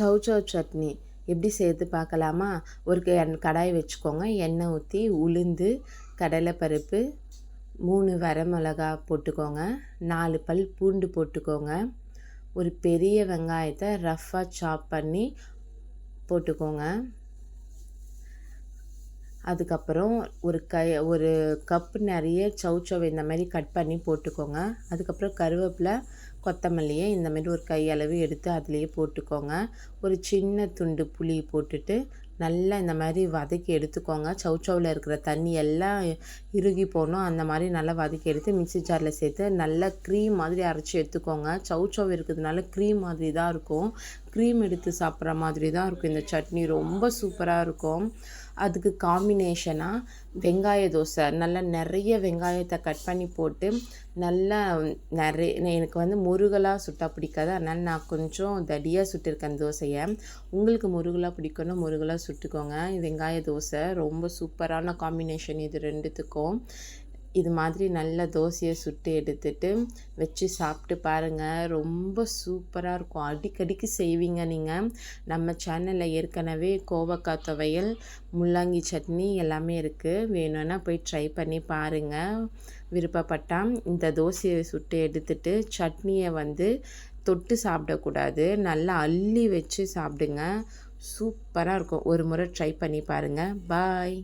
சவ் சட்னி எப்படி சேர்த்து பார்க்கலாமா? ஒரு க- கடாய் வச்சுக்கோங்க. எண்ணெய் ஊற்றி உளுந்து கடலைப்பருப்பு மூணு வரமிளகா போட்டுக்கோங்க. நாலு பல் பூண்டு போட்டுக்கோங்க. ஒரு பெரிய வெங்காயத்தை ரஃப்பாக சாப் பண்ணி போட்டுக்கோங்க. அதுக்கப்புறம் ஒரு கை ஒரு கப்பு நிறைய சவுச்சவ் இந்த மாதிரி கட் பண்ணி போட்டுக்கோங்க. அதுக்கப்புறம் கருவேப்பிலை கொத்தமல்லியை இந்த மாதிரி ஒரு கையளவு எடுத்து அதுலேயே போட்டுக்கோங்க. ஒரு சின்ன துண்டு புளி போட்டுட்டு நல்லா இந்த மாதிரி வதக்கி எடுத்துக்கோங்க. சவுச்சவில் இருக்கிற தண்ணி எல்லாம் இறுகி போகணும். அந்த மாதிரி நல்லா வதக்கி எடுத்து மிக்சி ஜாரில் சேர்த்து நல்லா க்ரீம் மாதிரி அரைச்சி எடுத்துக்கோங்க. சவுச்சவ் இருக்கிறதுனால க்ரீம் மாதிரி தான் இருக்கும். க்ரீம் எடுத்து சாப்பிட்ற மாதிரி தான் இருக்கும். இந்த சட்னி ரொம்ப சூப்பராக இருக்கும். அதுக்கு காம்பினேஷனாக வெங்காய தோசை. நல்லா நிறைய வெங்காயத்தை கட் பண்ணி போட்டு நல்லா நிறைய எனக்கு வந்து முருகலாக சுட்டா பிடிக்காது. அதனால் நான் கொஞ்சம் தடியாக சுட்டிருக்கேன் தோசையை. உங்களுக்கு முருகலாக பிடிக்கணும் முருகலாக சுட்டுக்கோங்க. வெங்காய தோசை ரொம்ப சூப்பரான காம்பினேஷன் இது ரெண்டுத்துக்கும். இது மாதிரி நல்ல தோசையை சுட்டு எடுத்துட்டு வச்சு சாப்பிட்டு பாருங்கள் ரொம்ப சூப்பராக இருக்கும். அடிக்கடிக்கு செய்வீங்க நீங்கள் நம்ம சேனலில் ஏற்கனவே கோவக்காய் துவையல் முள்ளங்கி சட்னி எல்லாமே இருக்குது வேணும்னா போய் ட்ரை பண்ணி பாருங்கள் விருப்பப்பட்டால் இந்த தோசையை சுட்டு எடுத்துட்டு சட்னியை வந்து தொட்டு சாப்பிடக்கூடாது. நல்லா அள்ளி வச்சு சாப்பிடுங்க. சூப்பராக இருக்கும். ஒரு முறை ட்ரை பண்ணி பாருங்கள் பாய்